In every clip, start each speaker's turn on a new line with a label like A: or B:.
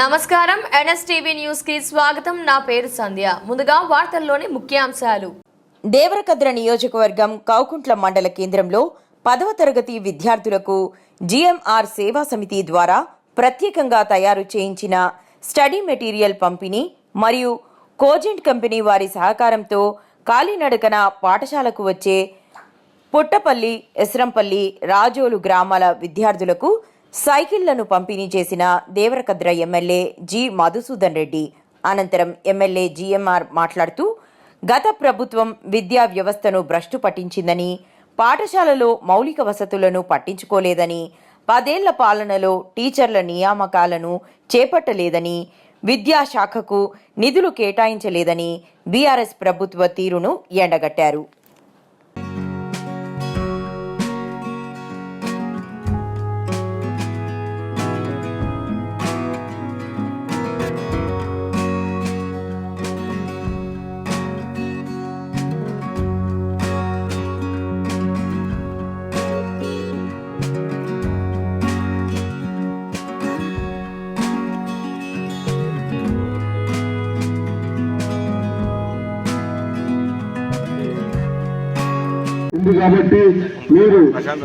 A: నమస్కారం. ఎన్ఎస్టీవీ న్యూస్కి స్వాగతం. నా పేరు సంధ్య. ముందుగా వార్తల్లోని ముఖ్యాంశాలు.
B: దేవరకద్ర నియోజకవర్గం కౌకుంట్ల మండల కేంద్రంలో పదవ తరగతి విద్యార్థులకు జిఎంఆర్ సేవా సమితి ద్వారా ప్రత్యేకంగా తయారు చేయించిన స్టడీ మెటీరియల్ పంపిణీ మరియు కోజెంట్ కంపెనీ వారి సహకారంతో కాలినడకన పాఠశాలకు వచ్చే పుట్టపల్లి ఎస్రంపల్లి రాజోలు గ్రామాల విద్యార్థులకు సైకిళ్ళను పంపిణీ చేసిన దేవరకద్ర ఎమ్మెల్యే జి మధుసూదన్ రెడ్డి. అనంతరం ఎమ్మెల్యే జిఎంఆర్ మాట్లాడుతూ గత ప్రభుత్వం విద్యా వ్యవస్థను భ్రష్టు పట్టించిందని పాఠశాలలో మౌలిక వసతులను పట్టించుకోలేదని పదేళ్ళ పాలనలో టీచర్ల నియామకాలను చేపట్టలేదని విద్యాశాఖకు నిధులు కేటాయించలేదని బీఆర్ఎస్ ప్రభుత్వ తీరును ఎండగట్టారు.
C: ఉంది కాబట్టి మీరు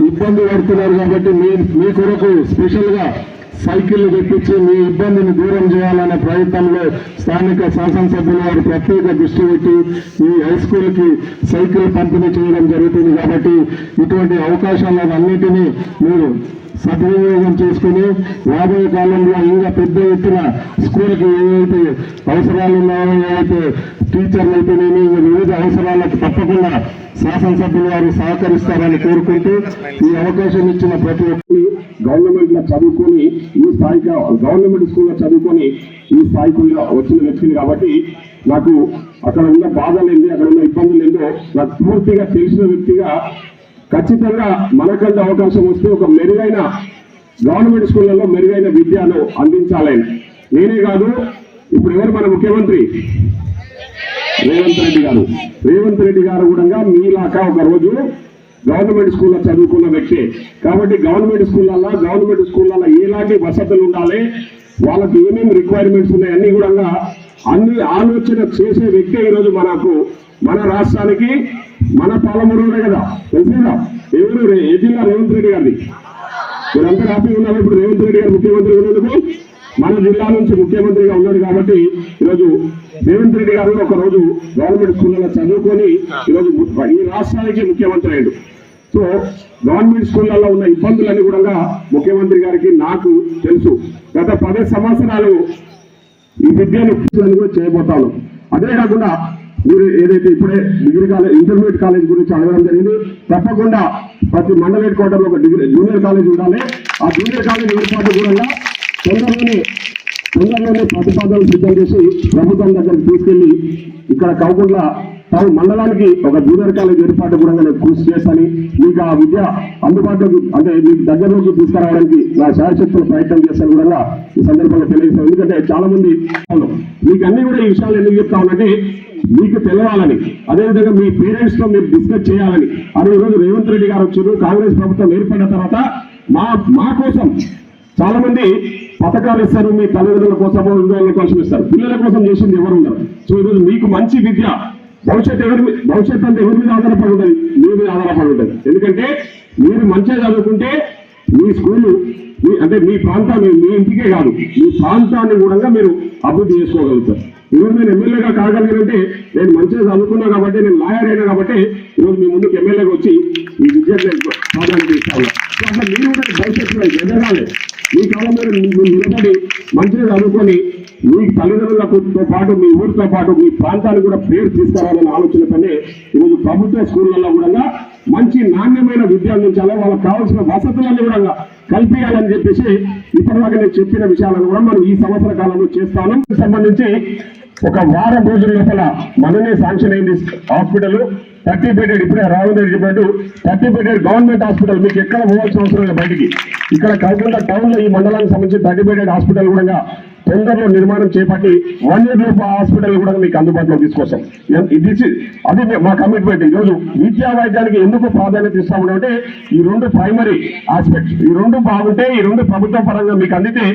C: ఇబ్బంది పడుతున్నారు కాబట్టి మీ మీ కొరకు స్పెషల్గా సైకిల్ తెప్పించి మీ ఇబ్బందిని దూరం చేయాలనే ప్రయత్నంలో స్థానిక శాసనసభ్యులు వారు ప్రత్యేక దృష్టి పెట్టి ఈ హై స్కూల్కి సైకిల్ పంపిణీ చేయడం జరుగుతుంది కాబట్టి ఇటువంటి అవకాశాలను మీరు సద్వినియోగం చేసుకుని రాబోయే కాలంలో ఇంకా పెద్ద ఎత్తున స్కూల్కి ఏవైతే అవసరాలు ఉన్నాయో ఏవైతే టీచర్లు అయితేనేమి వివిధ అవసరాలకు తప్పకుండా శాసనసభ్యులు వారు సహకరిస్తారని కోరుకుంటూ ఈ అవకాశం ఇచ్చిన ప్రతి ఒక్కరు గవర్నమెంట్లో చదువుకొని ఈ స్థాయికి గవర్నమెంట్ స్కూల్లో చదువుకొని ఈ స్థాయికి వచ్చిన వ్యక్తిని కాబట్టి నాకు అక్కడ ఉన్న బాధలు ఏంటి అక్కడ ఉన్న ఇబ్బందులు ఏందో నాకు పూర్తిగా తెలిసిన వ్యక్తిగా ఖచ్చితంగా మనకంటే అవకాశం వస్తే ఒక మెరుగైన గవర్నమెంట్ స్కూళ్ళలో మెరుగైన విద్యను అందించాలని నేనే కాదు ఇప్పుడు ఎవరు మన ముఖ్యమంత్రి? రేవంత్ రెడ్డి గారు. రేవంత్ రెడ్డి గారు కూడా మీలాగా ఒక రోజు గవర్నమెంట్ స్కూల్లో చదువుకున్న వ్యక్తి. కాబట్టి గవర్నమెంట్ స్కూళ్ళల్లో గవర్నమెంట్ స్కూళ్ళల్లో ఎలాంటి వసతులు ఉండాలి? వాళ్ళకి ఏమేమి రిక్వైర్మెంట్స్ ఉన్నాయి? అన్ని కూడా అన్ని ఆలోచన చేసే వ్యక్తి ఈరోజు మనకు మన రాష్ట్రానికి మన పాలమూరులోనే కదా తెలిసిందా? ఎవరు ఏ జిల్లా రేవంత్ రెడ్డి గారిది? మీరంతా హ్యాపీ ఉన్నారు? ఇప్పుడు రేవంత్ రెడ్డి గారు ముఖ్యమంత్రి ఉన్నందుకు? మన జిల్లా నుంచి ముఖ్యమంత్రిగా ఉన్నాడు కాబట్టి ఈరోజు రేవంత్ రెడ్డి గారు ఒక రోజు గవర్నమెంట్ స్కూళ్ళలో చదువుకొని ఈరోజు ఈ రాష్ట్రానికి ముఖ్యమంత్రి అయ్యాడు. సో గవర్నమెంట్ స్కూళ్ళలో ఉన్న ఇబ్బందులన్నీ కూడా ముఖ్యమంత్రి గారికి నాకు తెలుసు. గత పది సంవత్సరాలు ఈ విద్యను కూడా చేయబోతాను అదే కాకుండా మీరు ఏదైతే ఇప్పుడే డిగ్రీ కాలేజ్ ఇంటర్మీడియట్ కాలేజ్ గురించి అడగడం జరిగింది తప్పకుండా ప్రతి మండల హెడ్ క్వార్టర్లో ఒక డిగ్రీ జూనియర్ కాలేజ్ ఉండాలి. ఆ జూనియర్ కాలేజ్ ఏర్పాటు కూడా తొందరలోనే తొందరలోనే ప్రతిపాదనలు సిద్ధం చేసి ప్రభుత్వం దగ్గరికి తీసుకెళ్ళి ఇక్కడ కాకుండా తాము మండలానికి ఒక జూనియర్ కాలేజ్ ఏర్పాటు కూడా నేను కృషి చేస్తాను. మీకు ఆ విద్య అందుబాటులోకి అంటే మీకు దగ్గరలోకి తీసుకురావడానికి నా శాయశక్తుల ప్రయత్నం చేస్తాను కూడా ఈ సందర్భంగా తెలియజేస్తాను. ఎందుకంటే చాలా మంది అవును, మీకు అన్ని కూడా ఈ విషయాలు ఎందుకు చెప్తా మీకు తెలవాలని. అదేవిధంగా మీ పేరెంట్స్తో మీరు డిస్కస్ చేయాలని. అరవై రోజు రేవంత్ రెడ్డి గారు వచ్చారు. కాంగ్రెస్ ప్రభుత్వం ఏర్పడిన తర్వాత మా మా కోసం చాలా మంది పథకాలు ఇస్తారు. మీ తల్లిదండ్రుల కోసం ఉద్యోగాల కోసం ఇస్తారు. పిల్లల కోసం చేసింది ఎవరు ఉండరు. సో ఈరోజు మీకు మంచి విద్య. భవిష్యత్తు ఎవరి మీ- భవిష్యత్తు ఎవరి మీద ఆధారపడి ఉంటుంది? మీ మీద ఆధారపడి ఉంటుంది. ఎందుకంటే మీరు మంచిగా చదువుకుంటే మీ స్కూలు మీ అంటే మీ ప్రాంతాన్ని మీ ఇంటికే కాదు. మీ ప్రాంతాన్ని కూడా మీరు అభివృద్ధి చేసుకోగలుగుతారు. ఈరోజు నేను ఎమ్మెల్యేగా కాగలిగానంటే నేను మంచిగా చదువుకున్నా కాబట్టి నేను లాయర్ అయినా కాబట్టి ఈరోజు మీ ముందుకు ఎమ్మెల్యేగా వచ్చి మీ విద్యార్థులకు ప్రాధాన్యత ఇస్తాను. సో అట్లా మీరు కూడా భవిష్యత్తులో ఎదగాలి. మీ కాలంలో మీరు నిలబడి మంచిగా చదువుకొని మీ తల్లిదండ్రులతో పాటు మీ ఊరితో పాటు మీ ప్రాంతానికి కూడా పేరు తీసుకురావాలనే ఆలోచనతోనే ఈరోజు ప్రభుత్వ స్కూళ్ళల్లో కూడా మంచి నాణ్యమైన విద్య అందించాలి. వాళ్ళకి కావాల్సిన వసతులన్నీ కూడా కల్పించాలని చెప్పేసి ఇప్పటిదాకా నేను చెప్పిన విషయాలను కూడా మనం ఈ సంవత్సర కాలంలో చేస్తాను. సంబంధించి ఒక వారం రోజుల లోపల మననే శాంక్షన్ అయింది హాస్పిటల్ థర్టీ బెడెడ్ ఇప్పుడే రావుంది చెప్పాడు థర్టీ బెడెడ్ గవర్నమెంట్ హాస్పిటల్ మీకు ఎక్కడ పోవాల్సిన అవసరం లేదు బయటికి. ఇక్కడ కాకుండా టౌన్లో ఈ మండలానికి సంబంధించి థర్టీ బెడెడ్ హాస్పిటల్ కూడా తొందరలో నిర్మాణం చేపట్టి వన్ ఇయర్ లోపు హాస్పిటల్ కూడా మీకు అందుబాటులో తీసుకొస్తాం. ఇది అది మా కమిట్మెంట్ ఈరోజు విద్యా వైద్యానికి ఎందుకు ప్రాధాన్యత ఇస్తాము అంటే ఈ రెండు ప్రైమరీ ఆస్పెక్ట్ ఈ రెండు బాగుంటే ఈ రెండు ప్రభుత్వ పరంగా మీకు అందితే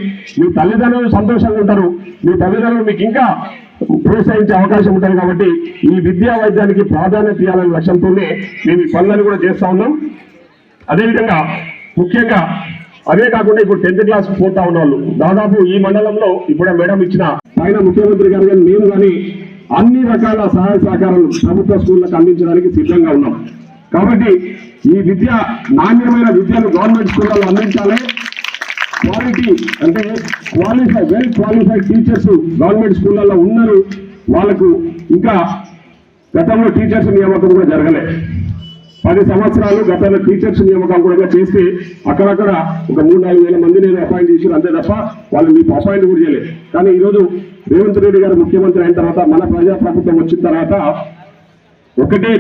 C: మీ తల్లిదండ్రులు సంతోషంగా ఉంటారు. మీ తల్లిదండ్రులు మీకు ఇంకా ప్రోత్సహించే అవకాశం ఉంటుంది కాబట్టి ఈ విద్యా వైద్యానికి ప్రాధాన్యత ఇవ్వాలనే లక్ష్యంతోనే మేము ఈ పనులను కూడా చేస్తా ఉన్నాం. అదేవిధంగా ముఖ్యంగా అదే కాకుండా ఇప్పుడు టెన్త్ క్లాస్ పోతా ఉన్న వాళ్ళు దాదాపు ఈ మండలంలో ఇప్పుడే మేడం ఇచ్చిన పైన ముఖ్యమంత్రి గారు కానీ మేము కానీ అన్ని రకాల సహాయ సహకారాలు ప్రభుత్వ స్కూళ్ళకు అందించడానికి సిద్ధంగా ఉన్నాం. కాబట్టి ఈ విద్య నాణ్యమైన విద్యను గవర్నమెంట్ స్కూళ్ళలో అందించాలి. క్వాలిటీ అంటే qualify well qualified teachers government స్కూళ్ళల్లో ఉన్నారు. వాళ్ళకు ఇంకా గతంలో టీచర్స్ నియామకం కూడా జరగలే. పది సంవత్సరాలు గతంలో టీచర్స్ నియామకం కూడా చేస్తే అక్కడక్కడ ఒక మూడు నాలుగు వేల మంది నేను అపాయింట్ చేసి అంతే తప్ప వాళ్ళు మీకు అపాయింట్ కూడా చేయలేదు. కానీ ఈరోజు రేవంత్ రెడ్డి గారు ముఖ్యమంత్రి అయిన తర్వాత మన ప్రజాప్రభుత్వం వచ్చిన తర్వాత ఒకటే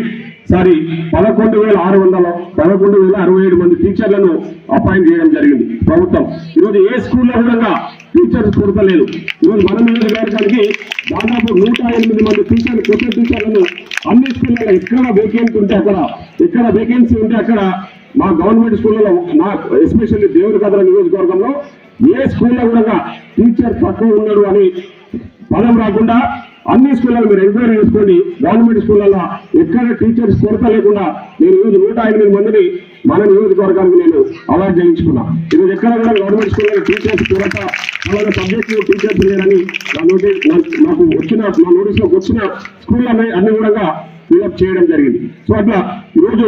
C: సారి పదకొండు వేల ఆరు వందల పదకొండు వేల అరవై ఏడు మంది టీచర్లను అపాయింట్ చేయడం జరిగింది ప్రభుత్వం. ఈరోజు ఏ స్కూల్లో కూడా టీచర్లు కొరత లేదు ఈరోజు మన నియోజకవర్గానికి దాదాపు నూట ఎనిమిది మంది టీచర్లు కొత్త టీచర్లను అన్ని స్కూళ్ళలో ఎక్కడ వేకెన్సీ ఉంటే అక్కడ ఎక్కడ వేకెన్సీ ఉంటే అక్కడ మా గవర్నమెంట్ స్కూళ్ళలో నా ఎస్పెషల్లీ దేవుడికద్ర నియోజకవర్గంలో ఏ స్కూల్లో కూడా టీచర్ తక్కువ ఉన్నాడు అని పదం రాకుండా అన్ని స్కూళ్ళలో మీరు ఎంక్వైరీ చేసుకోండి. గవర్నమెంట్ స్కూళ్ళలో ఎక్కడ టీచర్స్ కొరత లేకుండా నేను ఈరోజు నూట ఎనిమిది మందిని మన నియోజకవర్గానికి నేను అవార్డు చేయించుకున్నా ఇది ఎక్కడ కూడా గవర్నమెంట్ స్కూళ్ళలో టీచర్స్ కొరత అలాగే సబ్జెక్టు టీచర్స్ లేరని నా నోటి నాకు వచ్చిన నా నోటీస్లోకి వచ్చిన స్కూల్ అన్ని కూడా ఫిల్అప్ చేయడం జరిగింది. సో అట్లా ఈరోజు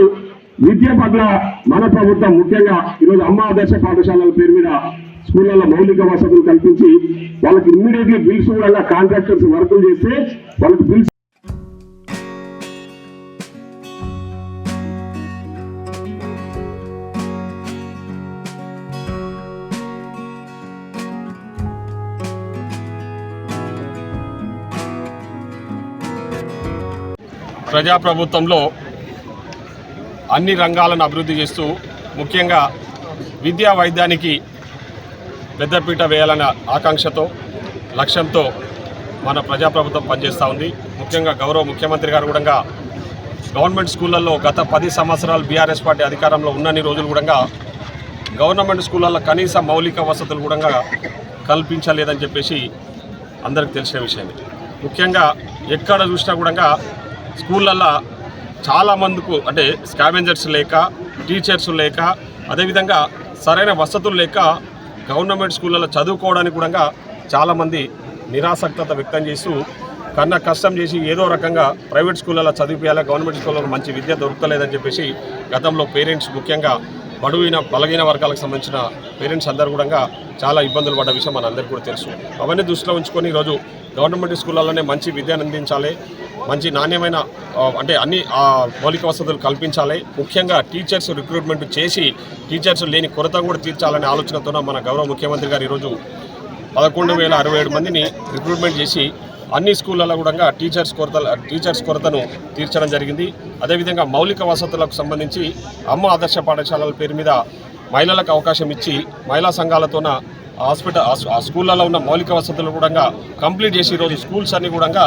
C: విద్య పట్ల మన ప్రభుత్వం ముఖ్యంగా ఈరోజు అమ్మ ఆదర్శ పాఠశాలల పేరు మీద స్కూళ్ళలో మౌలిక వసతులు కల్పించి వాళ్ళకి ఇమ్మీడియట్లీ బిల్స్ కూడా కాంట్రాక్టర్స్ వర్కులు చేస్తే వాళ్ళకి బిల్స్
D: ప్రజాప్రభుత్వంలో అన్ని రంగాలను అభివృద్ధి చేస్తూ ముఖ్యంగా విద్యా వైద్యానికి పెద్దపీట వేయాలన్న ఆకాంక్షతో లక్ష్యంతో మన ప్రజాప్రభుత్వం పనిచేస్తూ ఉంది. ముఖ్యంగా గౌరవ ముఖ్యమంత్రి గారు కూడా గవర్నమెంట్ స్కూళ్ళల్లో గత పది సంవత్సరాలు బీఆర్ఎస్ పార్టీ అధికారంలో ఉన్నన్ని రోజులు కూడా గవర్నమెంట్ స్కూళ్ళల్లో కనీస మౌలిక వసతులు కూడా కల్పించలేదని చెప్పేసి అందరికి తెలిసిన విషయమే. ముఖ్యంగా ఎక్కడ చూసినా కూడా స్కూళ్ళల్లో చాలా మందికి అంటే స్కావెంజర్స్ లేక టీచర్స్ లేక అదేవిధంగా సరైన వసతులు లేక గవర్నమెంట్ స్కూళ్ళలో చదువుకోవడానికి కూడా చాలామంది నిరాసక్తత వ్యక్తం చేస్తూ కన్నా కష్టం చేసి ఏదో రకంగా ప్రైవేట్ స్కూళ్ళలో చదివిపోయాలా గవర్నమెంట్ స్కూళ్ళలో మంచి విద్య దొరకలేదని చెప్పేసి గతంలో పేరెంట్స్ ముఖ్యంగా బడువైన బలహీన వర్గాలకు సంబంధించిన పేరెంట్స్ అందరూ కూడా చాలా ఇబ్బందులు పడ్డ విషయం మనందరికీ కూడా తెలుసు. అవన్నీ దృష్టిలో ఉంచుకొని ఈరోజు గవర్నమెంట్ స్కూళ్ళలోనే మంచి విద్యను అందించాలి. మంచి నాణ్యమైన అంటే అన్ని మౌలిక వసతులు కల్పించాలి. ముఖ్యంగా టీచర్స్ రిక్రూట్మెంట్ చేసి టీచర్స్ లేని కొరత కూడా తీర్చాలనే ఆలోచనతో మన గౌరవ ముఖ్యమంత్రి గారు ఈరోజు పదకొండు వేల అరవై ఏడు మందిని రిక్రూట్మెంట్ చేసి అన్ని స్కూళ్ళలో కూడా టీచర్స్ కొరత టీచర్స్ కొరతను తీర్చడం జరిగింది. అదేవిధంగా మౌలిక వసతులకు సంబంధించి అమ్మ ఆదర్శ పాఠశాలల పేరు మీద మహిళలకు అవకాశం ఇచ్చి మహిళా సంఘాలతోన హాస్పిటల్ ఆ- స్కూళ్ళలో ఉన్న మౌలిక వసతులు కూడా కంప్లీట్ చేసి ఈరోజు స్కూల్స్ అన్ని కూడా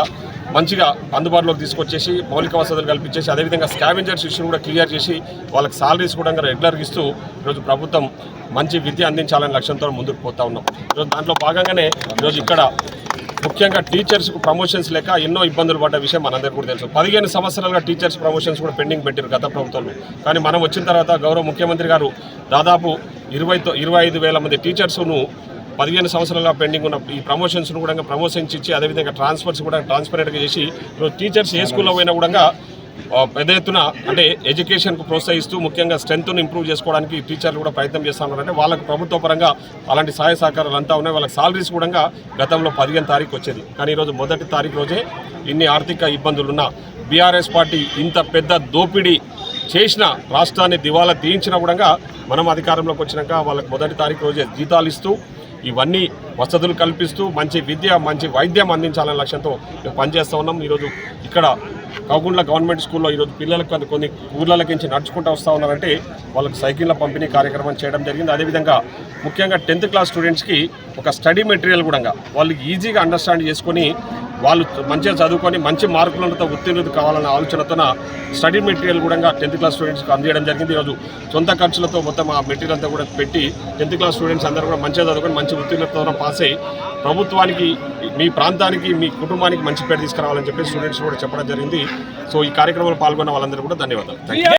D: మంచిగా అందుబాటులోకి తీసుకొచ్చేసి మౌలిక వసతులు కల్పించేసి అదేవిధంగా స్కావెంజర్స్ ఇష్యూ కూడా క్లియర్ చేసి వాళ్ళకి సాలరీస్ కూడా రెగ్యులర్గా ఇస్తూ ఈరోజు ప్రభుత్వం మంచి విద్య అందించాలనే లక్ష్యంతో ముందుకు పోతా ఉన్నాం. ఈరోజు దాంట్లో భాగంగానే ఈరోజు ఇక్కడ ముఖ్యంగా టీచర్స్కు ప్రమోషన్స్ లేక ఎన్నో ఇబ్బందులు పడ్డ విషయం మనందరికీ కూడా తెలుసు. పదిహేను సంవత్సరాలుగా టీచర్స్ ప్రమోషన్స్ కూడా పెండింగ్ పెట్టారు గత ప్రభుత్వంలో. కానీ మనం వచ్చిన తర్వాత గౌరవ ముఖ్యమంత్రి గారు దాదాపు ఇరవై ఇరవై ఐదు వేల మంది టీచర్స్ను పదిహేను సంవత్సరాలుగా పెండింగ్ ఉన్న ఈ ప్రమోషన్స్ను కూడా ప్రమోషన్స్ ఇచ్చి అదేవిధంగా ట్రాన్స్ఫర్స్ కూడా ట్రాన్స్పరెంట్గా చేసి టీచర్స్ ఏ స్కూల్లో పోయినా కూడా పెద్ద ఎత్తున అంటే ఎడ్యుకేషన్కు ప్రోత్సహిస్తూ ముఖ్యంగా స్ట్రెంత్ను ఇంప్రూవ్ చేసుకోవడానికి టీచర్లు కూడా ప్రయత్నం చేస్తున్నారంటే వాళ్ళకి ప్రభుత్వ పరంగా అలాంటి సహాయ సహకారాలు అంతా ఉన్నాయి. వాళ్ళకి సాలరీస్ కూడా గతంలో పదిహేను తారీఖు వచ్చేది. కానీ ఈరోజు మొదటి తారీఖు రోజే ఇన్ని ఆర్థిక ఇబ్బందులున్న బీఆర్ఎస్ పార్టీ ఇంత పెద్ద దోపిడీ చేసిన రాష్ట్రాన్ని దివాలా తీయించినా కూడా మనం అధికారంలోకి వచ్చినాక వాళ్ళకి మొదటి తారీఖు రోజే జీతాలు ఇస్తూ ఇవన్నీ వసతులు కల్పిస్తూ మంచి విద్య మంచి వైద్యం అందించాలనే లక్ష్యంతో మేము పనిచేస్తూ ఉన్నాం. ఈరోజు ఇక్కడ
C: కాకుండా గవర్నమెంట్ స్కూల్లో ఈరోజు పిల్లలకు కొన్ని- కొన్ని ఊర్లకి నుంచి నడుచుకుంటూ వస్తూ ఉన్నారంటే వాళ్ళకి సైకిళ్ళ పంపిణీ కార్యక్రమం చేయడం జరిగింది. అదేవిధంగా ముఖ్యంగా టెన్త్ క్లాస్ స్టూడెంట్స్కి ఒక స్టడీ మెటీరియల్ కూడా వాళ్ళు ఈజీగా అండర్స్టాండ్ చేసుకొని వాళ్ళు మంచిగా చదువుకొని మంచి మార్కులతో ఉత్తీర్ణత కావాలన్న ఆలోచనతోన స్టడీ మెటీరియల్ కూడా టెన్త్ క్లాస్ స్టూడెంట్స్కి అందజేయడం జరిగింది. ఈరోజు సొంత ఖర్చులతో మొత్తం ఆ మెటీరియల్ అంతా కూడా పెట్టి టెన్త్ క్లాస్ స్టూడెంట్స్ అందరూ కూడా మంచిగా చదువుకొని మంచి ఉత్తీర్ణతతో పాస్ అయ్యి ప్రభుత్వానికి మీ ప్రాంతానికి మీ కుటుంబానికి మంచి పేరు తీసుకురావాలని చెప్పి స్టూడెంట్స్ కూడా చెప్పడం జరిగింది. సో ఈ కార్యక్రమంలో పాల్గొన్న వాళ్ళందరూ కూడా ధన్యవాదాలు. Thank you